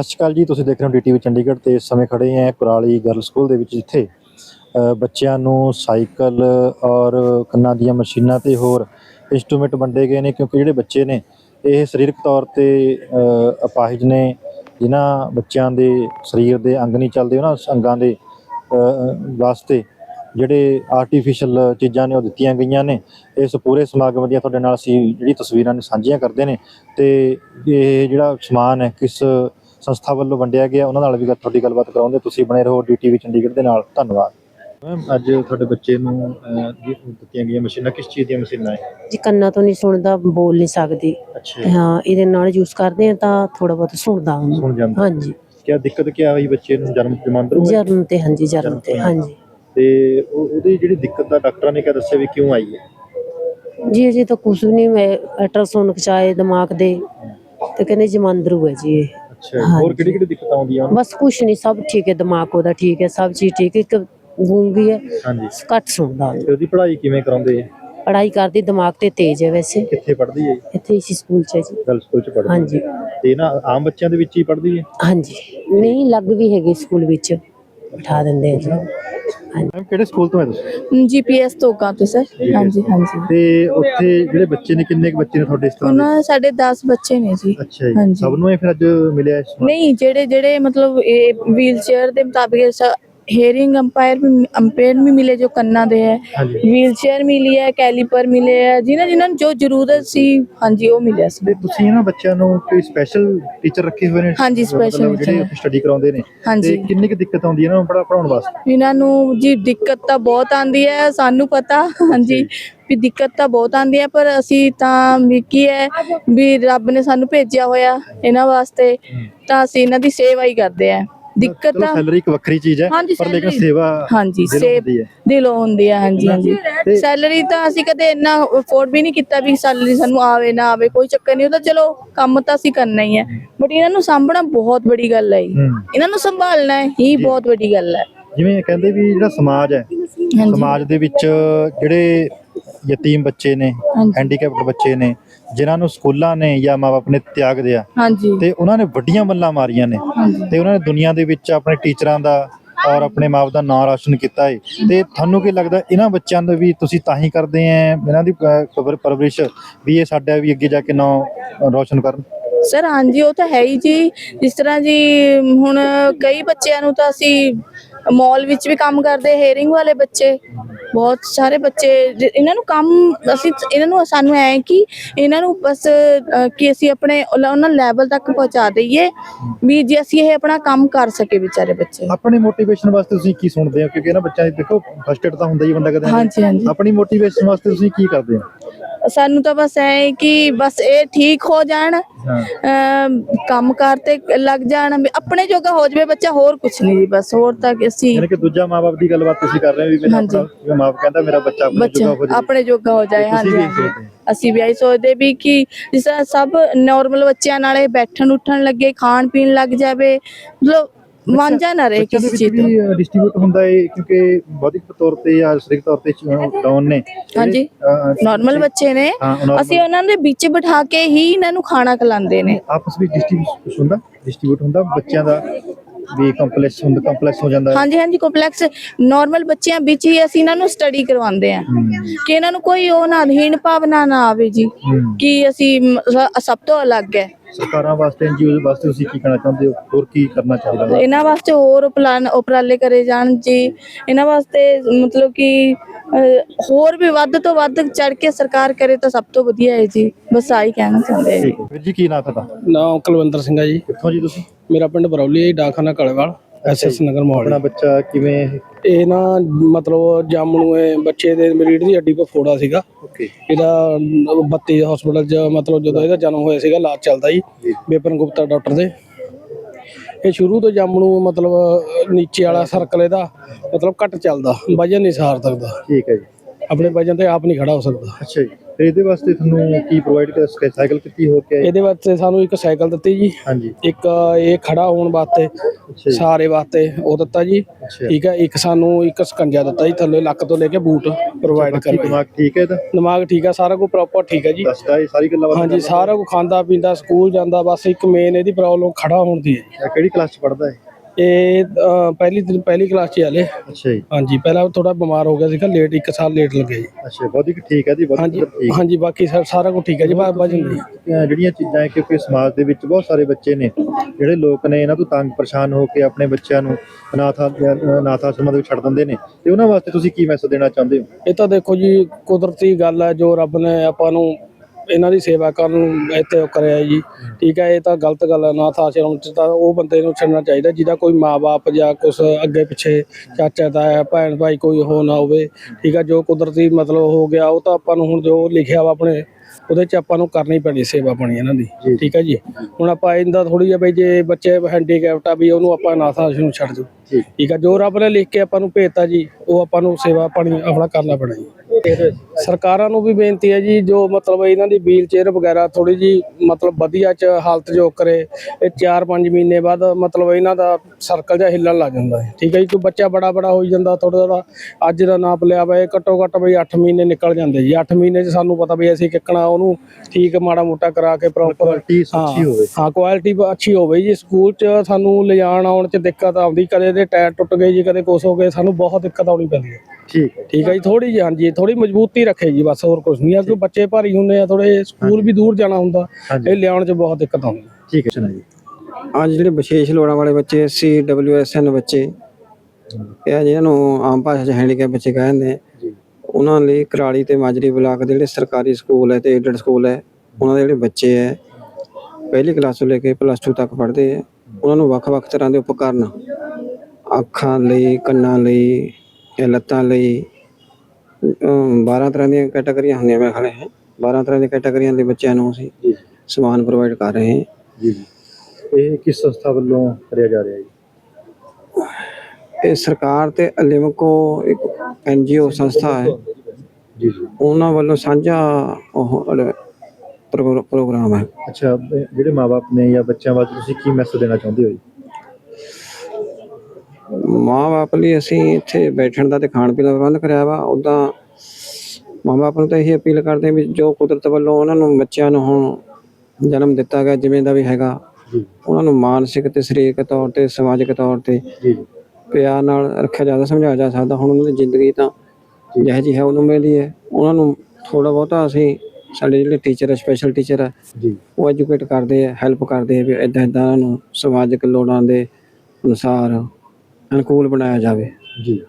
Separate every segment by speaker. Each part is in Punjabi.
Speaker 1: ਸਤਿ ਸ਼੍ਰੀ ਅਕਾਲ ਜੀ ਤੁਸੀਂ ਦੇਖ ਰਹੇ ਹੋ ਡੀਟੀਵੀ ਚੰਡੀਗੜ੍ਹ ਤੇ ਇਸ ਸਮੇਂ ਖੜੇ ਹਾਂ ਕੁਰਾਲੀ ਗਰਲ ਸਕੂਲ ਦੇ ਵਿੱਚ ਜਿੱਥੇ ਬੱਚਿਆਂ ਨੂੰ ਸਾਈਕਲ ਔਰ ਕੰਨਾਂ ਦੀਆਂ ਮਸ਼ੀਨਾਂ ਤੇ ਹੋਰ ਇੰਸਟਰੂਮੈਂਟ ਵੰਡੇ ਗਏ ਨੇ ਕਿਉਂਕਿ ਜਿਹੜੇ ਬੱਚੇ ਨੇ ਇਹ ਸਰੀਰਕ ਤੌਰ ਤੇ ਅ, ਅਪਾਹਿਜ ਨੇ ਜਿਨ੍ਹਾਂ ਬੱਚਿਆਂ ਦੇ ਸਰੀਰ ਦੇ ਅੰਗ ਨਹੀਂ ਚੱਲਦੇ ਉਹਨਾਂ ਅੰਗਾਂ ਦੇ ਵਾਸਤੇ ਜਿਹੜੇ ਆਰਟੀਫੀਸ਼ੀਅਲ ਚੀਜ਼ਾਂ ਨੇ ਉਹ ਦਿੱਤੀਆਂ ਗਈਆਂ ਨੇ। ਇਸ ਪੂਰੇ ਸਮਾਗਮ ਦੀਆਂ ਤੁਹਾਡੇ ਨਾਲ ਅਸੀਂ ਜਿਹੜੀ ਤਸਵੀਰਾਂ ਨੇ ਸਾਂਝੀਆਂ ਕਰਦੇ ਨੇ ਤੇ ਇਹ ਜਿਹੜਾ ਸਮਾਨ ਹੈ ਕਿਸ ਸੰਸਥਾ ਵੱਲੋਂ ਵੰਡਿਆ ਗਿਆ। ਉਹਨਾਂ ਨਾਲ ਵੀ ਤੁਹਾਡੀ ਗੱਲਬਾਤ ਕਰਾਉਂਦੇ ਤੁਸੀਂ ਬਣੇ ਰਹੋ ਡੀਟੀਵੀ ਚੰਡੀਗੜ੍ਹ ਦੇ ਨਾਲ। ਧੰਨਵਾਦ। ਮੈਮ ਅੱਜ ਤੁਹਾਡੇ ਬੱਚੇ ਨੂੰ ਦਿੱਤੀਆਂ ਗਈਆਂ ਮਸ਼ੀਨਾਂ ਕਿਸ ਚੀਜ਼ ਦੀਆਂ ਮਸ਼ੀਨਾਂ ਹੈ
Speaker 2: ਜੀ ਕੰਨਾਂ ਤੋਂ ਨਹੀਂ ਸੁਣਦਾ ਬੋਲ ਨਹੀਂ ਸਕਦੀ। ਹਾਂ ਇਹਦੇ ਨਾਲ ਯੂਜ਼ ਕਰਦੇ ਆ ਤਾਂ ਥੋੜਾ ਬਹੁਤ ਸੁਣਦਾ ਉਹਨੂੰ ਹਾਂਜੀ।
Speaker 1: ਕੀ ਦਿੱਕਤ ਕੀ ਆਈ ਬੱਚੇ ਨੂੰ? ਜਨਮ ਜਮਾਂਦਰੂ ਹੈ
Speaker 2: ਜਨਮ ਤੇ ਹਾਂਜੀ ਜਨਮ ਤੇ ਹਾਂਜੀ।
Speaker 1: ਤੇ ਉਹ- ਉਹਦੀ ਜਿਹੜੀ ਦਿੱਕਤ ਦਾ ਡਾਕਟਰਾਂ ਨੇ ਕਿਹਾ ਦੱਸਿਆ ਵੀ ਕਿਉਂ ਆਈ ਹੈ?
Speaker 2: ਜੀ ਅਜੇ ਤਾਂ ਕੁਝ ਵੀ ਨਹੀਂ ਮੈਂ ਅਲਟਰਾਸਾਊਂਡ ਖਿਚਾਏ ਦਿਮਾਗ ਦੇ। ਤੇ ਕਹਿੰਦੇ ਜਮਾਂਦਰੂ ਹੈ ਜੀ ਇਹ।
Speaker 1: ਅੱਛਾ ਹੋਰ ਕਿਹੜੀ ਕਿਹੜੀ ਦਿੱਕਤਾਂ ਆਉਂਦੀਆਂ ਉਹਨੂੰ?
Speaker 2: ਬਸ ਕੁਝ ਨਹੀਂ ਸਭ ਠੀਕ ਹੈ ਦਿਮਾਗ ਉਹਦਾ ਠੀਕ ਹੈ ਸਭ ਚੀਜ਼ ਠੀਕ ਹੈ ਇੱਕ ਗੂੰਗੀ ਹੈ
Speaker 1: ਹਾਂਜੀ।
Speaker 2: ਘੱਟ ਸੁਣਦਾ।
Speaker 1: ਤੇ ਉਹਦੀ ਪੜ੍ਹਾਈ ਕਿਵੇਂ ਕਰਾਉਂਦੇ ਹੈ
Speaker 2: ਪੜ੍ਹਾਈ ਕਰਦੀ ਦਿਮਾਗ ਤੇ ਤੇਜ਼ ਹੈ ਵੈਸੇ।
Speaker 1: ਕਿੱਥੇ ਪੜ੍ਹਦੀ ਹੈ
Speaker 2: ਇੱਥੇ ਇਸੇ ਸਕੂਲ 'ਚ ਹੈ ਜੀ।
Speaker 1: ਗਰਲ ਸਕੂਲ ਚ ਪੜ੍ਹਦੀ ਹੈ।
Speaker 2: ਹਾਂਜੀ।
Speaker 1: ਤੇ ਨਾ ਆਮ ਬੱਚਿਆਂ ਦੇ ਵਿੱਚ ਹੀ ਪੜ੍ਹਦੀ ਹੈ?
Speaker 2: ਹਾਂਜੀ। ਨਹੀਂ ਲੱਗ ਵੀ ਹੈਗੀ ਸਕੂਲ ਵਿੱਚ। ਬਿਠਾ ਦਿੰਦੇ ਆ ਜੀ।
Speaker 1: ਮੈਮ ਕਿਹੜੇ ਸਕੂਲ ਤੋਂ ਹੈ ਤੁਸੀਂ?
Speaker 3: ਜੀਪੀਐਸ ਤੋਂ ਕੰਮ ਤੇ ਸਰ। ਹਾਂਜੀ ਹਾਂਜੀ।
Speaker 1: ਤੇ ਉੱਥੇ ਜਿਹੜੇ ਬੱਚੇ ਨੇ ਕਿੰਨੇ ਕੁ ਬੱਚੇ ਨੇ ਤੁਹਾਡੇ ਇਸ ਤਰ੍ਹਾਂ ਦੇ?
Speaker 3: ਉਹਨਾਂ ਸਾਡੇ 10 ਬੱਚੇ ਨੇ ਜੀ।
Speaker 1: ਅੱਛਾ ਜੀ।
Speaker 3: ਹਾਂਜੀ।
Speaker 1: ਸਭ ਨੂੰ ਇਹ ਫਿਰ ਅੱਜ ਮਿਲਿਆ ਇਸ ਵਾਰ?
Speaker 3: ਨਹੀਂ ਜਿਹੜੇ ਜਿਹੜੇ ਮਤਲਬ ਇਹ ਵੀਲ ਚੇਅਰ ਦੇ ਮੁਤਾਬਿਕ हेयरिंग अंपायर भी अंपायर भी मिले जो कन्ना दे है
Speaker 1: ਹਾਂਜੀ
Speaker 3: व्हील चेयर मिली है कैलीपर मिले है जिन्हें जिन्हें जो जरूरत सी हाँ जी वो मिले सी
Speaker 1: ਤੇ ਤੁਸੀਂ ਇਹਨਾਂ ਬੱਚਿਆਂ ਨੂੰ ਕੋਈ ਸਪੈਸ਼ਲ ਟੀਚਰ ਰੱਖੇ ਹੋਏ ਨੇ
Speaker 3: ਹਾਂਜੀ, special
Speaker 1: ਮਤਲਬ ਜਿਹੜੇ
Speaker 3: teacher।
Speaker 1: ਸਟੱਡੀ ਕਰਾਉਂਦੇ ਨੇ ਤੇ
Speaker 3: ਹਾਂਜੀ
Speaker 1: ਕਿੰਨੀ ਕੁ ਦਿੱਕਤ ਆਉਂਦੀ ਹੈ ਇਹਨਾਂ ਨੂੰ ਪੜਾ ਪੜਾਉਣ ਵਾਸਤੇ
Speaker 3: ਇਹਨਾਂ ਨੂੰ ਜੀ ਦਿੱਕਤ ਤਾਂ ਬਹੁਤ ਆਂਦੀ ਹੈ ਸਾਨੂੰ ਪਤਾ ਹਾਂਜੀ ਵੀ ਦਿੱਕਤ ਤਾਂ ਬਹੁਤ ਆਂਦੀ ਹੈ ਪਰ ਅਸੀਂ ਤਾਂ ਵੀ ਕੀ ਹੈ ਵੀ ਰੱਬ ਨੇ ਸਾਨੂੰ ਭੇਜਿਆ ਹੋਇਆ ਇਹਨਾਂ ਵਾਸਤੇ ਤਾਂ ਅਸੀਂ ਇਹਨਾਂ ਦੀ ਸੇਵਾ ਹੀ ਕਰਦੇ ਆ ਦਿੱਕਤ ਤਾਂ
Speaker 1: ਸੈਲਰੀ ਇੱਕ ਵੱਖਰੀ ਚੀਜ਼ ਹੈ
Speaker 3: ਹਾਂਜੀ,
Speaker 1: ਪਰ ਲੇਕਿਨ
Speaker 3: salary-
Speaker 1: ਸੇਵਾ
Speaker 3: ਹਾਂਜੀ
Speaker 1: ਦਿਲੋਂ
Speaker 3: ਸੇਵ
Speaker 1: ਹੁੰਦੀ ਹੈ।
Speaker 3: ਦਿਲੋਂ ਹੁੰਦੀ ਹੈ ਹਾਂਜੀ ਹਾਂਜੀ।
Speaker 1: ਤੇ-
Speaker 3: ਸੈਲਰੀ ਤਾਂ ਅਸੀਂ ਕਦੇ ਇੰਨਾ ਅਫੋਰਡ ਵੀ ਨਹੀਂ ਕੀਤਾ ਵੀ ਸੈਲਰੀ ਸਾਨੂੰ ਆਵੇ ਨਾ ਆਵੇ ਕੋਈ ਚੱਕਰ ਨਹੀਂ ਉਹ ਤਾਂ ਚਲੋ ਕੰਮ ਤਾਂ ਅਸੀਂ ਕਰਨਾ ਹੀ ਹੈ। ਬਟ ਇਹਨਾਂ ਨੂੰ ਸਾਂਭਣਾ ਬਹੁਤ ਵੱਡੀ ਗੱਲ ਹੈ। ਇਹਨਾਂ ਨੂੰ ਸੰਭਾਲਣਾ ਹੀ ਬਹੁਤ ਵੱਡੀ ਗੱਲ ਹੈ।
Speaker 1: ਜਿਵੇਂ ਇਹ ਕਹਿੰਦੇ ਵੀ ਜਿਹੜਾ ਸਮਾਜ ਹੈ ਸਮਾਜ ਦੇ ਵਿੱਚ ਜਿਹੜੇ ਯਤੀਮ ਬੱਚੇ ਨੇ ਹੈਂਡੀਕੈਪਡ ਬੱਚੇ ਨੇ ਜਿਨ੍ਹਾਂ ਨੂੰ ਸਕੂਲਾਂ ਨੇ ਜਾਂ ਮਾਪੇ ਨੇ ਤਿਆਗ ਦਿਆ
Speaker 3: ਹਾਂਜੀ।
Speaker 1: ਤੇ ਉਹਨਾਂ ਨੇ ਵੱਡੀਆਂ ਮੱਲਾਂ ਮਾਰੀਆਂ ਨੇ। ਤੇ ਉਹਨਾਂ ਨੇ ਦੁਨੀਆ ਦੇ ਵਿੱਚ ਆਪਣੇ ਟੀਚਰਾਂ ਦਾ ਔਰ ਆਪਣੇ ਮਾਪ ਦਾ ਨਾਂ ਰੌਸ਼ਨ ਕੀਤਾ ਹੈ ਤੇ ਤੁਹਾਨੂੰ ਕੀ ਲੱਗਦਾ ਇਹਨਾਂ ਬੱਚਿਆਂ ਦਾ ਵੀ ਤੁਸੀਂ ਤਾਂ ਹੀ ਕਰਦੇ ਆ ਇਹਨਾਂ ਦੀ ਕਬਰ ਪਰਵਰਿਸ਼ ਵੀ ਇਹ ਸਾਡਾ ਵੀ ਅੱਗੇ ਜਾ ਕੇ ਨਾਂ ਰੌਸ਼ਨ ਕਰਨ?
Speaker 3: ਸਰ ਹਾਂਜੀ ਉਹ ਤਾਂ ਹੈ ਹੀ ਜੀ। ਜਿਸ ਤਰ੍ਹਾਂ ਜੀ ਹੁਣ ਕਈ ਬੱਚਿਆਂ ਨੂੰ ਤਾਂ ਅਸੀਂ ਮਾਲ ਵਿੱਚ ਵੀ ਕੰਮ ਕਰਦੇ ਹੇਅਰਿੰਗ ਵਾਲੇ ਬੱਚੇ ਬਹੁਤ ਸਾਰੇ ਬੱਚੇ ਇਹਨਾਂ ਨੂੰ ਕੰਮ ਅਸੀਂ ਇਹਨਾਂ ਨੂੰ ਸਾਨੂੰ ਐ ਕਿ ਇਹਨਾਂ ਨੂੰ ਬਸ ਕਿ ਅਸੀਂ ਆਪਣੇ ਉਹਨਾਂ- ਲੈਵਲ ਤੱਕ ਪਹੁੰਚਾ ਦਈਏ ਵੀ ਜੇ ਅਸੀਂ ਇਹ ਆਪਣਾ ਕੰਮ ਕਰ ਸਕੇ ਵਿਚਾਰੇ ਬੱਚੇ।
Speaker 1: ਆਪਣੀ ਮੋਟੀਵੇਸ਼ਨ ਵਾਸਤੇ ਤੁਸੀਂ ਕੀ ਸੁਣਦੇ ਹੋ? ਕਿਉਂਕਿ ਇਹਨਾਂ ਬੱਚਿਆਂ ਦੀ ਦੇਖੋ ਫਸਟ ਏਡ ਤਾਂ ਹੁੰਦਾ ਹੀ ਬੰਦਾ ਕਦੇ
Speaker 3: ਹਾਂਜੀ ਹਾਂਜੀ।
Speaker 1: ਆਪਣੀ ਮੋਟੀਵੇਸ਼ਨ ਵਾਸਤੇ ਤੁਸੀਂ ਕੀ ਕਰਦੇ ਹੋ?
Speaker 3: ਸਾਨੂੰ ਤਾਂ ਬਸ ਐ ਕਿ ਬਸ ਇਹ ਠੀਕ ਹੋ ਜਾਣ ਕੰਮ ਕਾਰ ਤੇ ਲੱਗ ਜਾਣ ਆਪਣੇ ਜੋਗਾ ਹੋ ਜਾਵੇ ਬੱਚਾ ਹੋਰ ਕੁਝ ਨਹੀਂ ਜੀ ਬਸ ਹੋਰ ਤਾਂ ਅਸੀਂ
Speaker 1: ਯਾਨੀ ਕਿ ਦੂਜਾ ਮਾਪੇ ਦੀ ਗੱਲਬਾਤ ਤੁਸੀਂ ਕਰ ਰਹੇ ਹੋ ਵੀ ਮੇਰਾ। ਆਪਣਾ ਮਾਪ ਕਹਿੰਦਾ ਮੇਰਾ ਬੱਚਾ ਆਪਣੇ ਜੋਗਾ ਹੋ ਜਾਵੇ
Speaker 3: ਆਪਣੇ ਜੋਗਾ ਹੋ ਜਾਏ ਹਾਂਜੀ। ਅਸੀਂ ਵੀ ਆਈ ਸੋਚਦੇ ਵੀ ਕਿ ਜਿਸ ਤਰ੍ਹਾਂ ਸਭ ਨਾਰਮਲ ਬੱਚਿਆਂ ਨਾਲੇ ਬੈਠਣ ਉੱਠਣ ਲੱਗੇ ਖਾਣ ਪੀਣ ਲੱਗ ਜਾਵੇ ਮਤਲਬ ਵਾਂਝਾ ਨਾ ਰਹੇ ਕਿਸੇ ਚੀਜ਼ ਤੋਂ।
Speaker 1: ਡਿਸਟ੍ਰੀਬਿਊਟ ਹੁੰਦਾ ਹੈ ਕਿਉਂਕਿ ਬੌਧਿਕ ਤੌਰ ਤੇ ਜਾਂ ਸਰੀਰਕ ਤੌਰ ਤੇ ਡਾਊਨ ਨੇ।
Speaker 3: ਹਾਂਜੀ। ਨਾਰਮਲ ਬੱਚੇ ਨੇ। ਅਸੀਂ ਉਹਨਾਂ ਦੇ ਵਿੱਚ ਬਿਠਾ ਕੇ ਹੀ ਇਹਨਾਂ ਨੂੰ ਖਾਣਾ ਖਿਲਾਉਂਦੇ ਨੇ।
Speaker 1: ਆਪਸ ਵਿੱਚ ਡਿਸਟ੍ਰੀਬਿਊਟ ਹੁੰਦਾ ਡਿਸਟ੍ਰੀਬਿਊਟ ਹੁੰਦਾ ਬੱਚਿਆਂ ਦਾ ਵੀ ਕੰਪਲੈਕਸ ਹੁੰਦਾ ਕੰਪਲੈਕਸ ਹੋ ਜਾਂਦਾ।
Speaker 3: ਹਾਂਜੀ ਹਾਂਜੀ ਕੰਪਲੈਕਸ ਨਾਰਮਲ ਬੱਚਿਆਂ ਵਿੱਚ ਹੀ ਅਸੀਂ ਇਹਨਾਂ ਨੂੰ ਸਟੱਡੀ ਕਰਵਾਉਂਦੇ ਆ ਕਿ ਇਹਨਾਂ ਨੂੰ ਕੋਈ ਉਹ ਨਾ ਹੀਣ ਭਾਵਨਾ ਨਾ ਆਵੇ ਜੀ। ਕਿ ਅਸੀਂ ਸਭ ਤੋਂ ਅਲੱਗ ਹੈ।
Speaker 1: ਸਰਕਾਰਾਂ ਵਾਸਤੇ ਐਨਜੀਓ ਵਾਸਤੇ ਤੁਸੀਂ ਕੀ ਕਹਿਣਾ ਚਾਹੁੰਦੇ ਹੋ? ਹੋਰ ਕੀ ਕਰਨਾ ਚਾਹੀਦਾ? ਵਾ?
Speaker 3: ਇਹਨਾਂ ਵਾਸਤੇ ਹੋਰ ਪਲਾਨ ਉਪਰਾਲੇ ਕਰੇ ਜਾਣ ਜੀ। ਇਹਨਾਂ ਵਾਸਤੇ ਮਤਲਬ ਕਿ ਅਹ, ਹੋਰ ਵੀ ਵੱਧ ਤੋਂ ਵੱਧ ਚੜ ਕੇ ਸਰਕਾਰ ਕਰੇ ਤਾਂ ਸਭ ਤੋਂ ਵਧੀਆ ਹੈ ਜੀ। ਬਸ ਆਹੀ ਕਹਿਣਾ ਚਾਹੁੰਦੇ ਹਾਂ ਜੀ।
Speaker 1: ਠੀਕ ਹੈ। ਵੀਰ ਜੀ ਕੀ ਨਾਂ ਤੁਹਾਡਾ?
Speaker 4: ਨਾਮ ਕੁਲਵੰਦਰ ਸਿੰਘ ਆ ਜੀ।
Speaker 1: ਕਿੱਥੋਂ ਜੀ ਤੁਸੀਂ?
Speaker 4: ਮੇਰਾ ਪਿੰਡ ਬਰੌਲੀ ਹੈ ਡਾਕਖਾਨਾ ਕਲੇਵਾਲ ਐਸਐਸ ਨਗਰ ਮੋਹਾਲੀ।
Speaker 1: ਆਪਣਾ ਬੱਚਾ ਕਿਵੇਂ
Speaker 4: ਇਹ? ਨਾ ਮਤਲਬ ਜੰਮ ਨੂੰ ਇਹ ਬੱਚੇ ਦੇ ਰੀੜ ਦੀ ਹੱਡੀ 'ਤੇ ਫੋੜਾ ਸੀਗਾ।
Speaker 1: ਓਕੇ।
Speaker 4: ਇਹਦਾ ਬੱਤੀ ਹਸਪੀਟਲ 'ਚ ਮਤਲਬ ਜਦੋਂ ਇਹਦਾ ਜਨਮ ਹੋਇਆ ਸੀਗਾ ਇਲਾਜ ਚੱਲਦਾ ਜੀ। ਵਿਪਨ ਗੁਪਤਾ ਡਾਕਟਰ ਦੇ। ਇਹ ਸ਼ੁਰੂ ਤੋਂ ਜੰਮ ਨੂੰ ਮਤਲਬ ਨੀਚੇ ਵਾਲਾ ਸਰਕਲ ਇਹਦਾ ਮਤਲਬ ਘੱਟ ਚੱਲਦਾ ਵਜਨ ਨਹੀਂ ਸਾਰ ਸਕਦਾ।
Speaker 1: ਠੀਕ ਹੈ ਜੀ।
Speaker 4: ਆਪਣੇ ਵਜਨ ਤੇ ਆਪ ਨਹੀਂ ਖੜਾ ਹੋ ਸਕਦਾ।
Speaker 1: ਅੱਛਾ ਜੀ। ਫਿਰ ਇਹਦੇ ਵਾਸਤੇ ਤੁਹਾਨੂੰ ਕੀ ਪ੍ਰੋਵਾਈਡ ਕਰ ਸਾਈਕਲ ਕਿੱਤੀ ਹੋ? ਕੇ
Speaker 4: ਇਹਦੇ ਵਾਸਤੇ ਸਾਨੂੰ ਇੱਕ ਸਾਈਕਲ ਦਿੱਤੀ ਜੀ।
Speaker 1: ਹਾਂਜੀ।
Speaker 4: ਇੱਕ ਇਹ ਖੜਾ ਹੋਣ ਵਾਸਤੇ ਸਾਰੇ ਵਾਸਤੇ ਉਹ ਦਿੱਤਾ ਜੀ। ਠੀਕ ਹੈ ਇੱਕ ਸਾਨੂੰ ਇੱਕ ਸਕੰਜਾ ਦਿੱਤਾ ਜੀ ਥੱਲੇ ਲੱਕ ਤੋਂ ਲੈ ਕੇ ਬੂਟ ਪ੍ਰੋਵਾਈਡ ਕਰਵਾਏ
Speaker 1: ਦਿਮਾਗ ਠੀਕ ਹੈ ਇਹਦਾ?
Speaker 4: ਦਿਮਾਗ ਠੀਕ ਹੈ ਸਾਰਾ ਕੁਝ ਪ੍ਰੋਪਰ ਠੀਕ ਹੈ ਜੀ।
Speaker 1: ਦੱਸਦਾ ਇਹ ਸਾਰੀ ਗੱਲਾਂ
Speaker 4: ਹਾਂਜੀ ਸਾਰਾ ਕੁਝ ਖਾਂਦਾ ਪੀਂਦਾ ਸਕੂਲ ਜਾਂਦਾ ਬਸ ਇੱਕ ਮੇਨ ਇਹਦੀ ਪ੍ਰੋਬਲਮ ਖੜਾ ਹੋਣ ਦੀ ਹੈ?
Speaker 1: ਕਿਹੜੀ ਕਲਾਸ ਚ ਪੜਦਾ ਹੈ
Speaker 4: ਇਹ ਪਹਿਲੀ ਦਿਨ ਪਹਿਲੀ ਕਲਾਸ 'ਚ ਹਲੇ।
Speaker 1: ਅੱਛਾ ਜੀ।
Speaker 4: ਹਾਂਜੀ ਪਹਿਲਾਂ ਥੋੜਾ ਬਿਮਾਰ ਹੋ ਗਿਆ ਸੀਗਾ ਲੇਟ ਇੱਕ ਸਾਲ ਲੇਟ ਲੱਗਿਆ ਜੀ।
Speaker 1: ਅੱਛਾ ਬੋਡੀ ਠੀਕ ਹੈ ਜੀ
Speaker 4: ਹਾਂਜੀ
Speaker 1: ਠੀਕ।
Speaker 4: ਹਾਂਜੀ ਬਾਕੀ ਸਾ- ਸਾਰਾ ਕੁਝ ਠੀਕ ਹੈ ਜੀ ਬਾ- ਵਜਨ ਦੀ
Speaker 1: ਅਹ ਜਿਹੜੀਆਂ ਚੀਜ਼ਾਂ ਹੈ ਕਿਉਂਕਿ ਸਮਾਜ ਦੇ ਵਿੱਚ ਬਹੁਤ ਸਾਰੇ ਬੱਚੇ ਨੇ ਜਿਹੜੇ ਲੋਕ ਨੇ ਇਹਨਾਂ ਤੋਂ ਤੰਗ ਪਰੇਸ਼ਾਨ ਹੋ ਕੇ ਆਪਣੇ ਬੱਚਿਆਂ ਨੂੰ ਅਨਾਥ ਅਨਾਥ ਆਸ਼ਰਮਾਂ ਦੇ ਵਿੱਚ ਛੱਡ ਦਿੰਦੇ ਨੇ। ਤੇ ਉਹਨਾਂ ਵਾਸਤੇ ਤੁਸੀਂ ਕੀ ਮੈਸੇਜ ਦੇਣਾ ਚਾਹੁੰਦੇ ਹੋ?
Speaker 4: ਇਹ ਤਾਂ ਦੇਖੋ ਜੀ ਕੁਦਰਤੀ ਗੱਲ ਹੈ ਜੋ ਰੱਬ ਨੇ ਆਪਾਂ ਨੂੰ ਇਹਨਾਂ ਦੀ ਸੇਵਾ ਕਰਨ ਨੂੰ ਇੱਥੇ ਉਹ ਕਰਿਆ ਜੀ। ਠੀਕ ਹੈ, ਇਹ ਤਾਂ ਗਲਤ ਗੱਲ ਹੈ ਅਨਾਥ ਆਸ਼ਰਮ ਚ ਤਾਂ ਉਹ ਬੰਦੇ ਨੂੰ ਛੱਡਣਾ ਚਾਹੀਦਾ, ਜਿਹਦਾ ਕੋਈ ਮਾਪੇ ਜਾਂ ਕੁਛ ਅੱਗੇ ਪਿੱਛੇ ਚਾਚਾ, ਤਾਇਆ ਭੈਣ ਭਾਈ ਕੋਈ ਹੋ ਨਾ ਹੋਵੇ। ਠੀਕ ਹੈ, ਜੋ ਕੁਦਰਤੀ ਮਤਲਬ ਹੋ ਗਿਆ, ਉਹ ਤਾਂ ਆਪਾਂ ਨੂੰ ਹੁਣ ਜੋ ਲਿਖਿਆ ਵਾ ਆਪਣੇ ਉਹਦੇ ਚ ਆਪਾਂ ਨੂੰ ਕਰਨੀ ਪੈਣੀ ਸੇਵਾ ਪਾਣੀ ਇਹਨਾਂ ਦੀ
Speaker 1: ਜੀ।
Speaker 4: ਠੀਕ ਹੈ ਜੀ। ਹੁਣ ਆਪਾਂ ਇਹਦਾ ਥੋੜੀ ਜਿਹਾ ਬਈ ਜੇ ਬੱਚੇ ਹੈਂਡੀਕੈਪਟ ਆ ਵੀ ਉਹਨੂੰ ਆਪਾਂ ਅਨਾਥ ਆਸ਼ਰਮ ਨੂੰ ਛੱਡ ਦਿਓ
Speaker 1: ਠੀਕ
Speaker 4: ਆ ਜੋ ਰੱਬ ਨੇ ਲਿਖ ਕੇ ਆਪਾਂ ਨੂੰ ਭੇਜਤਾ ਜੀ ਉਹ ਆਪਾਂ ਨੂੰ ਸੇਵਾ ਪਾਣੀ ਆਪਣਾ ਕਰਨਾ ਪੈਣਾ ਜੀ। ਸਰਕਾਰਾਂ ਨੂੰ ਵੀ ਬੇਨਤੀ ਹੈ ਜੀ ਜੋ ਮਤਲਬ ਇਹਨਾਂ ਦੀ ਵੀਲ ਚੇਅਰ ਵਗੈਰਾ ਥੋੜੀ ਜੀ ਮਤਲਬ ਵਧੀਆ ਚ ਹਾਲਤ ਜੋ ਕਰੇ ਇਹ 4-5 ਮਹੀਨੇ ਬਾਅਦ ਮਤਲਬ ਇਹਨਾਂ ਦਾ ਸਰਕਲ ਜਿਹਾ ਹਿੱਲਣ ਲੱਗ ਜਾਂਦਾ ਹੈ। ਠੀਕ ਹੈ ਜੀ ਕੋਈ ਬੱਚਾ ਬੜਾ ਬੜਾ ਹੋਈ ਜਾਂਦਾ ਥੋੜਾ ਥੋੜਾ ਅੱਜ ਦਾ ਨਾਪ ਲਿਆ ਵਾ ਇਹ ਘੱਟੋ ਘੱਟ ਬਈ 8 ਮਹੀਨੇ ਨਿਕਲ ਜਾਂਦੇ ਜੀ। 8 ਮਹੀਨੇ ਚ ਸਾਨੂੰ ਪਤਾ ਵੀ ਅਸੀਂ ਕਿੱਕਣਾ ਉਹਨੂੰ ਠੀਕ ਮਾੜਾ ਮੋਟਾ ਕਰਾ ਕੇ ਪ੍ਰੋਪਰ
Speaker 1: ਕੁਆਲਿਟੀ ਅੱਛੀ ਹੋਵੇ।
Speaker 4: ਹਾਂ ਕੁਆਲਿਟੀ ਅੱਛੀ ਹੋਵੇ ਜੀ। ਸਕੂਲ ਚ ਸਾਨੂੰ ਲਿਜਾਣ ਆਉਣ ਚ ਦਿੱਕਤ ਆਉਂਦੀ ਕਦੇ ਦੇ ਟਾਇਰ ਟੁੱਟ ਗਏ ਜੀ ਕਦੇ ਕੁਛ ਹੋ ਗਏ ਸਾਨੂੰ ਬਹੁਤ ਦਿੱਕਤ ਆਉਣੀ ਪੈਂਦੀ ਹੈ।
Speaker 1: ਠੀਕ ਹੈ।
Speaker 4: ਠੀਕ ਹੈ ਜੀ ਥੋੜੀ ਹਾਂਜੀ ਥੋੜੀ ਮਜ਼ਬੂਤੀ ਰੱਖੇ ਜੀ ਬਸ ਹੋਰ ਕੁਝ ਨਹੀਂ। ਆ ਕਿਉਂਕਿ ਬੱਚੇ ਭਾਰੀ ਹੁੰਦੇ ਆ ਥੋੜੇ ਸਕੂਲ ਵੀ ਦੂਰ ਜਾਣਾ ਹੁੰਦਾ
Speaker 1: ਹਾਂਜੀ।
Speaker 4: ਇਹ ਲਿਆਉਣ ਚ ਬਹੁਤ ਦਿੱਕਤ ਆਉਂਦੀ
Speaker 1: ਠੀਕ ਹੈ ਜੀ।
Speaker 5: ਅੱਜ ਜਿਹੜੇ ਵਿਸ਼ੇਸ਼ ਲੋੜਾਂ ਵਾਲੇ ਬੱਚੇ ਸੀ ਡਬਲਯੂਐਸਐਨ ਬੱਚੇ ਇਹ ਜਿਹਨਾਂ ਨੂੰ ਆਮ ਭਾਸ਼ਾ 'ਚ ਹੈਂਡੀਕੈਪ ਬੱਚੇ ਕਹਿੰਦੇ ਆ।
Speaker 1: ਜੀ
Speaker 5: ਉਹਨਾਂ ਲਈ ਕਰਾਲੀ ਤੇ ਮਾਜਰੀ ਬਲਾਕ ਦੇ ਜਿਹੜੇ ਸਰਕਾਰੀ ਸਕੂਲ ਹੈ ਤੇ ਏਡਡ ਸਕੂਲ ਹੈ ਉਹਨਾਂ ਦੇ ਜਿਹੜੇ ਬੱਚੇ ਹੈ ਪਹਿਲੀ ਕਲਾਸ ਤੋਂ ਲੈ ਕੇ ਪਲੱਸ 2 ਤੱਕ ਪੜ੍ਹਦੇ ਆ ਉਹਨਾਂ ਨੂੰ ਵੱਖ-ਵੱਖ ਤਰ੍ਹਾਂ ਦੇ ਉਪਕਰਨ ਅੱਖਾਂ ਲਈ ਕੰਨਾਂ ਲਈ ਜਾਂ ਲੱਤਾਂ ਲਈ ਅਮ 12 ਤਰ੍ਹਾਂ ਦੀਆਂ ਕੈਟਾਗਰੀਆਂ ਹੁੰਦੀਆਂ ਮੇਰੇ ਖਿਆਲ ਹੈ 12 ਤਰ੍ਹਾਂ ਦੀਆਂ ਕੈਟਾਗਰੀਆਂ ਦੇ ਬੱਚਿਆਂ ਨੂੰ ਅਸੀਂ ਸਮਾਨ ਪ੍ਰੋਵਾਈਡ ਕਰ ਰਹੇ ਹਾਂ।
Speaker 1: ਜੀ ਜੀ। ਇਹ ਕਿਸ ਸੰਸਥਾ ਵੱਲੋਂ ਕਰਿਆ ਜਾ ਰਿਹਾ ਜੀ?
Speaker 5: ਇਹ ਸਰਕਾਰ ਤੇ ਅਲਿਮਕੋ ਇੱਕ ਐਨਜੀਓ ਸੰਸਥਾ ਹੈ।
Speaker 1: ਜੀ ਜੀ।
Speaker 5: ਉਹਨਾਂ ਵੱਲੋਂ ਸਾਂਝਾ ਉਹ ਅਲ- ਪ੍ਰੋ- ਪ੍ਰੋਗਰਾਮ ਹੈ।
Speaker 1: ਅੱਛਾ ਇਹ ਜਿਹੜੇ ਮਾਪੇ ਨੇ ਜਾਂ ਬੱਚਿਆਂ ਵਾਸਤੇ ਤੁਸੀਂ ਕੀ ਮੈਸੇਜ ਦੇਣਾ ਚਾਹੁੰਦੇ ਹੋ ਜੀ?
Speaker 5: ਮਾਂ-ਬਾਪ ਲਈ ਅਸੀਂ ਇੱਥੇ ਬੈਠਣ ਦਾ ਤੇ ਖਾਣ ਪੀਣ ਦਾ ਪ੍ਰਬੰਧ ਕਰਿਆ ਵਾ। ਉਦਾਂ ਮਾਂ-ਬਾਪ ਨੂੰ ਤਾਂ ਇਹ ਅਪੀਲ ਕਰਦੇ ਹਾਂ ਵੀ ਜੋ ਕੁਦਰਤ ਵੱਲੋਂ ਉਹਨਾਂ ਨੂੰ ਬੱਚਿਆਂ ਨੂੰ ਹੁਣ ਜਨਮ ਦਿੱਤਾ ਗਿਆ ਜਿਵੇਂ ਦਾ ਵੀ ਹੈਗਾ
Speaker 1: ਜੀ।
Speaker 5: ਉਹਨਾਂ ਨੂੰ ਮਾਨਸਿਕ ਤੇ ਸਰੀਰਕ ਤੌਰ ਤੇ ਸਮਾਜਿਕ ਤੌਰ ਤੇ
Speaker 1: ਜੀ ਜੀ।
Speaker 5: ਪਿਆਰ ਨਾਲ ਰੱਖਿਆ ਜਾ ਸਮਝਾਇਆ ਜਾ ਸਕਦਾ। ਹੁਣ ਉਹਨਾਂ ਦੀ ਜ਼ਿੰਦਗੀ ਤਾਂ ਜਿਹੋ ਜਿਹੀ ਹੈ ਉਦੋਂ ਮਿਲਦੀ ਹੈ। ਉਹਨਾਂ ਨੂੰ ਥੋੜਾ ਬਹੁਤਾ ਅਸੀਂ ਸਾਡੇ ਜਿਹੜੇ ਟੀਚਰ ਹੈ ਸਪੈਸ਼ਲ ਟੀਚਰ ਹੈ
Speaker 1: ਜੀ।
Speaker 5: ਉਹ ਐਜੂਕੇਟ ਕਰਦੇ ਆ ਹੈਲਪ ਕਰਦੇ ਆ ਵੀ ਇਦਾਂ ਇਦਾਂ ਨੂੰ ਸਮਾਜਿਕ ਲੋੜਾਂ ਦੇ ਅਨੁਸਾਰ ਅਨੁਕੂਲ ਬਣਾਇਆ ਜਾਵੇ।
Speaker 1: ਜੀ।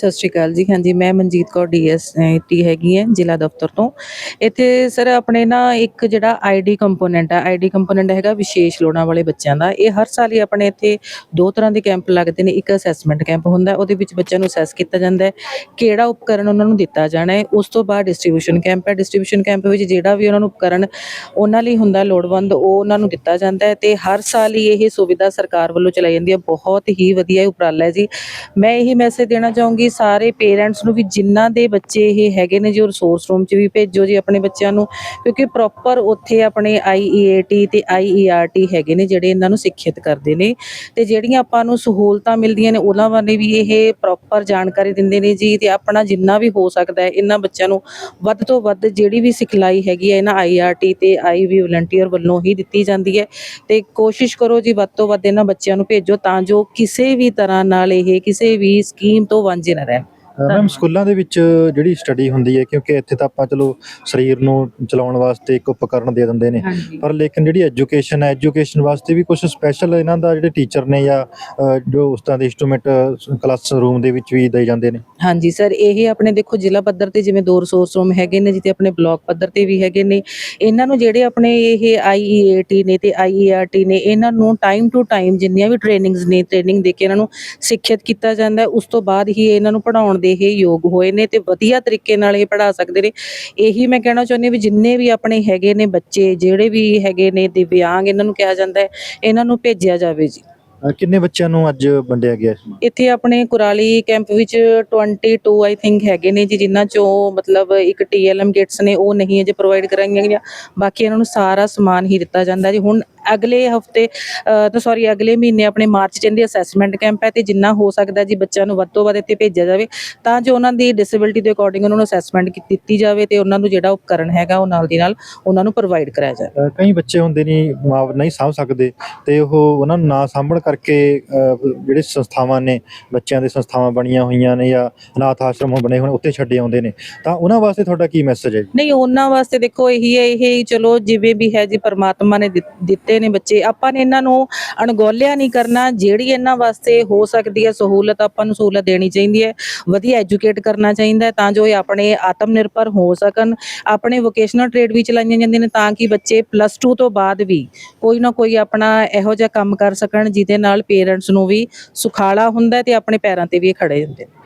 Speaker 6: ਸਤਿ ਸ਼੍ਰੀ ਅਕਾਲ ਜੀ। ਹਾਂਜੀ, ਮੈਂ ਮਨਜੀਤ ਕੌਰ ਡੀਐਸਟੀ ਹੈਗੀ ਹੈ, ਜ਼ਿਲ੍ਹਾ ਦਫ਼ਤਰ ਤੋਂ। ਇੱਥੇ ਸਰ ਆਪਣੇ ਨਾ ਇੱਕ ਜਿਹੜਾ ਆਈਡੀ ਕੰਪੋਨੈਂਟ ਹੈ ਆਈਡੀ ਕੰਪੋਨੈਂਟ ਹੈਗਾ ਵਿਸ਼ੇਸ਼ ਲੋੜਾਂ ਵਾਲੇ ਬੱਚਿਆਂ ਦਾ। ਇਹ ਹਰ ਸਾਲ ਹੀ ਆਪਣੇ ਇੱਥੇ ਦੋ ਤਰ੍ਹਾਂ ਦੇ ਕੈਂਪ ਲੱਗਦੇ ਨੇ। ਇੱਕ ਅਸੈਸਮੈਂਟ ਕੈਂਪ ਹੁੰਦਾ, ਉਹਦੇ ਵਿੱਚ ਬੱਚਿਆਂ ਨੂੰ ਅਸੈਸ ਕੀਤਾ ਜਾਂਦਾ ਹੈ। ਕਿਹੜਾ ਉਪਕਰਨ ਉਹਨਾਂ ਨੂੰ ਦਿੱਤਾ ਜਾਣਾ ਹੈ, ਉਸ ਤੋਂ ਬਾਅਦ ਡਿਸਟ੍ਰੀਬਿਊਸ਼ਨ ਕੈਂਪ ਹੈ। ਡਿਸਟ੍ਰੀਬਿਊਸ਼ਨ ਕੈਂਪ ਵਿੱਚ ਜਿਹੜਾ ਵੀ ਉਹਨਾਂ ਨੂੰ ਉਪਕਰਨ ਉਹਨਾਂ ਲਈ ਹੁੰਦਾ, ਲੋੜਵੰਦ, ਉਹ ਉਹਨਾਂ ਨੂੰ ਦਿੱਤਾ ਜਾਂਦਾ ਹੈ। ਤੇ ਹਰ ਸਾਲ ਹੀ ਇਹ ਸੁਵਿਧਾ ਸਰਕਾਰ ਵੱਲੋਂ ਚਲਾਈ ਜਾਂਦੀ ਹੈ। ਬਹੁਤ ਹੀ ਵਧੀਆ ਉਪਰਾਲਾ ਹੈ ਜੀ। ਮੈਂ ਇਹੀ ਮੈਸੇਜ ਦੇਣਾ ਚਾਹੂੰਗੀ ਸਾਰੇ ਪੇਰੈਂਟਸ ਨੂੰ ਵੀ ਜਿਨ੍ਹਾਂ ਦੇ ਬੱਚੇ ਇਹ ਹੈਗੇ ਨੇ ਜੋ ਰਿਸੋਰਸ ਰੂਮ 'ਚ ਵੀ ਭੇਜੋ ਜੀ ਆਪਣੇ ਬੱਚਿਆਂ ਨੂੰ, ਕਿਉਂਕਿ ਪ੍ਰੋਪਰ ਉੱਥੇ ਆਪਣੇ ਆਈਈਏਟੀ ਤੇ ਆਈਈਆਰਟੀ ਹੈਗੇ ਨੇ ਜਿਹੜੇ ਇਹਨਾਂ ਨੂੰ ਸਿੱਖਿਅਤ ਕਰਦੇ ਨੇ ਤੇ ਜਿਹੜੀਆਂ ਆਪਾਂ ਨੂੰ ਸਹੂਲਤਾਂ ਮਿਲਦੀਆਂ ਨੇ, ਉਹਨਾਂ ਬਾਰੇ ਵੀ ਇਹ ਪ੍ਰੋਪਰ ਜਾਣਕਾਰੀ ਦਿੰਦੇ ਨੇ ਜੀ ਤੇ ਆਪਣਾ ਜਿੰਨਾ ਵੀ ਹੋ ਸਕਦਾ ਹੈ, ਇਹਨਾਂ ਬੱਚਿਆਂ ਨੂੰ ਵੱਧ ਤੋਂ ਵੱਧ ਜਿਹੜੀ ਵੀ ਸਿਖਲਾਈ ਹੈਗੀ ਹੈ, ਇਹਨਾਂ ਆਈਆਰਟੀ ਤੇ ਆਈਵੀ ਵਲੰਟੀਅਰ ਵੱਲੋਂ ਹੀ ਦਿੱਤੀ ਜਾਂਦੀ ਹੈ ਤੇ ਕੋਸ਼ਿਸ਼ ਕਰੋ ਜੀ ਵੱਧ ਤੋਂ ਵੱਧ ਇਹਨਾਂ ਬੱਚਿਆਂ ਨੂੰ ਭੇਜੋ ਤਾਂ ਜੋ ਕਿਸੇ ਵੀ ਤਰ੍ਹਾਂ ਨਾਲ ਇਹ ਕਿਸੇ ਵੀ ਸਕੀਮ ਤੋਂ ਵਾਂਝੇ ਨਾ ਰਹਿਣ
Speaker 1: ਮੈਮ ਸਕੂਲਾਂ ਦੇ ਵਿੱਚ ਜਿਹੜੀ ਸਟੱਡੀ ਹੁੰਦੀ ਹੈ ਕਿਉਂਕਿ ਇੱਥੇ ਤਾਂ ਆਪਾਂ ਚਲੋ ਸਰੀਰ ਨੂੰ ਚਲਾਉਣ ਵਾਸਤੇ ਇੱਕ ਉਪਕਰਨ ਦੇ ਦਿੰਦੇ ਨੇ।
Speaker 6: ਹਾਂਜੀ।
Speaker 1: ਪਰ ਲੇਕਿਨ ਜਿਹੜੀ ਐਜੂਕੇਸ਼ਨ ਹੈ ਐਜੂਕੇਸ਼ਨ ਵਾਸਤੇ ਵੀ ਕੁਝ ਸਪੈਸ਼ਲ ਇਹਨਾਂ ਦਾ ਜਿਹੜੇ ਟੀਚਰ ਨੇ ਜਾਂ ਅ, ਜੋ ਉਸ ਤਰ੍ਹਾਂ ਦੇ ਇੰਸਟਰੂਮੈਂਟ ਕਲਾਸ ਰੂਮ ਦੇ ਵਿੱਚ ਵੀ ਦੇ ਜਾਂਦੇ ਨੇ।
Speaker 6: ਹਾਂਜੀ ਸਰ ਇਹ ਆਪਣੇ ਦੇਖੋ ਜ਼ਿਲ੍ਹਾ ਪੱਧਰ ਤੇ ਜਿਵੇਂ ਦੋ ਰਿਸੋਰਸ ਰੂਮ ਹੈਗੇ ਨੇ ਜਿੱਤੇ ਆਪਣੇ ਬਲਾਕ ਪੱਧਰ ਤੇ ਵੀ ਹੈਗੇ ਨੇ। ਇਹਨਾਂ ਨੂੰ ਜਿਹੜੇ ਆਪਣੇ ਇਹ ਆਈਈਏਟੀ ਨੇ ਤੇ ਆਈਈਆਰਟੀ ਨੇ ਇਹਨਾਂ ਨੂੰ ਟਾਈਮ ਟੂ ਟਾਈਮ ਜਿੰਨੀਆਂ ਵੀ ਟ੍ਰੇਨਿੰਗਸ ਨੇ ਟ੍ਰੇਨਿੰਗ ਦੇ ਕੇ ਇਹਨਾਂ ਨੂੰ ਸਿੱਖਿਅਤ ਕੀਤਾ ਜਾਂਦਾ ਹੈ। ਉਸ ਤੋਂ ਬਾਅਦ ਹੀ ਇਹਨਾਂ ਨੂੰ ਪੜਾਉਣ ਦੇ ਇਹ ਯੋਗ ਹੋਏ ਨੇ ਤੇ ਵਧੀਆ ਤਰੀਕੇ ਨਾਲ ਇਹ ਪੜਾ ਸਕਦੇ ਨੇ। ਇਹੀ ਮੈਂ ਕਹਿਣਾ ਚਾਹੁੰਦੀ ਵੀ ਜਿੰਨੇ ਵੀ ਆਪਣੇ ਹੈਗੇ ਨੇ ਬੱਚੇ ਜਿਹੜੇ ਵੀ ਹੈਗੇ ਨੇ ਦਿਵਿਆਂਗ ਇਹਨਾਂ ਨੂੰ ਕਿਹਾ ਜਾਂਦਾ ਹੈ ਇਹਨਾਂ ਨੂੰ ਭੇਜਿਆ ਜਾਵੇ ਜੀ।
Speaker 1: ਅ, ਕਿੰਨੇ ਬੱਚਿਆਂ ਨੂੰ ਅੱਜ ਵੰਡਿਆ ਗਿਆ ਇਸ
Speaker 6: ਇੱਥੇ ਆਪਣੇ ਕੁਰਾਲੀ ਕੈਂਪ ਵਿੱਚ 22 ਆਈ ਥਿੰਕ ਹੈਗੇ ਨੇ ਜੀ ਜਿਨ੍ਹਾਂ ਚੋਂ ਮਤਲਬ ਇੱਕ ਟੀਐਲਐਮ ਕਿਟਸ ਨੇ ਉਹ ਨਹੀਂ ਅਜੇ ਪ੍ਰੋਵਾਈਡ ਕਰਾਈਆਂ ਗਈਆਂ। ਬਾਕੀ ਇਹਨਾਂ ਨੂੰ ਸਾਰਾ ਸਮਾਨ ਹੀ ਦਿੱਤਾ ਜਾਂਦਾ ਜੀ। ਹੁਣ ਅਗਲੇ ਹਫ਼ਤੇ ਤਾਂ ਸੌਰੀ ਅਗਲੇ ਮਹੀਨੇ ਆਪਣੇ ਮਾਰਚ ਚ ਇਹਦੀ ਅਸੈਸਮੈਂਟ ਕੈਂਪ ਹੈ ਤੇ ਜਿੰਨਾ ਹੋ ਸਕਦਾ ਜੀ ਬੱਚਿਆਂ ਨੂੰ ਵੱਧ ਤੋਂ ਵੱਧ ਇੱਥੇ ਭੇਜਿਆ ਜਾਵੇ ਤਾਂ ਜੋ ਉਹਨਾਂ ਦੀ ਡਿਸੇਬਿਲਟੀ ਦੇ ਅਕੋਰਡਿੰਗ ਉਹਨਾਂ ਨੂੰ ਅਸੈਸਮੈਂਟ ਦਿੱਤੀ ਜਾਵੇ ਤੇ ਉਹਨਾਂ ਨੂੰ ਜਿਹੜਾ ਉਪਕਰਨ ਹੈਗਾ ਉਹ ਨਾਲ ਦੀ ਨਾਲ ਉਹਨਾਂ ਨੂੰ ਪ੍ਰੋਵਾਈਡ ਕਰਾਇਆ ਜਾਵੇ
Speaker 1: ਕਈ ਬੱਚੇ ਹੁੰਦੇ ਨਹੀਂ ਮਾਂ ਨਹੀਂ ਸਾਂਭ ਸਕਦੇ ਤੇ ਉਹ ਉਹਨਾਂ ਨੂੰ ਨਾ ਸਾਂਭਣ ਕਰਕੇ ਜਿਹੜੇ ਸੰਸਥਾਵਾਂ ਨੇ ਬੱਚਿਆਂ ਦੇ ਸੰਸਥਾਵਾਂ ਬਣੀਆਂ ਹੋਈਆਂ ਨੇ ਜਾਂ ਅਨਾਥ ਆਸ਼ਰਮ ਬਣੇ ਨੇ ਉੱਥੇ ਛੱਡੇ ਆਉਂਦੇ ਨੇ ਤਾਂ ਉਹਨਾਂ ਵਾਸਤੇ ਤੁਹਾਡਾ ਕੀ ਮੈਸੇਜ ਹੈ?
Speaker 6: ਨਹੀਂ ਉਹਨਾਂ ਵਾਸਤੇ ਦੇਖੋ ਇਹੀ ਹੈ ਇਹ ਚਲੋ ਜਿਵੇਂ ਵੀ ਹੈ ਜੀ ਪਰਮਾਤਮਾ ਨੇ ਦਿੱਤ- ਦਿੱਤੇ ਨੇ ਬੱਚੇ। ਆਪਾਂ ਨੇ ਇਹਨਾਂ ਨੂੰ ਅਣਗੌਲਿਆ ਨਹੀਂ ਕਰਨਾ। ਜਿਹੜੀ ਇਹਨਾਂ ਵਾਸਤੇ ਹੋ ਸਕਦੀ ਹੈ ਸਹੂਲਤ ਆਪਾਂ ਨੂੰ ਸਹੂਲਤ ਦੇਣੀ ਚਾਹੀਦੀ ਹੈ। ਵਧੀਆ ਐਜੂਕੇਟ ਕਰਨਾ ਚਾਹੀਦਾ ਹੈ ਤਾਂ ਜੋ ਇਹ ਆਪਣੇ ਆਤਮ ਨਿਰਭਰ ਹੋ ਸਕਣ। ਆਪਣੇ ਵੋਕੇਸ਼ਨਲ ਟ੍ਰੇਡ ਵੀ ਚਲਾਈਆਂ ਜਾਂਦੀਆਂ ਨੇ ਤਾਂ ਕਿ ਬੱਚੇ ਪਲੱਸ 2 ਤੋਂ ਬਾਅਦ ਵੀ ਕੋਈ ਨਾ ਕੋਈ ਆਪਣਾ ਇਹੋ ਜਿਹਾ ਕੰਮ ਕਰ ਸਕਣ, ਜਿਹਦੇ ਨਾਲ ਪੇਰੈਂਟਸ ਨੂੰ ਵੀ ਸੁਖਾਲਾ ਹੁੰਦਾ ਤੇ ਆਪਣੇ ਪੈਰਾਂ ਤੇ ਵੀ ਇਹ ਖੜੇ ਹੁੰਦੇ ਨੇ।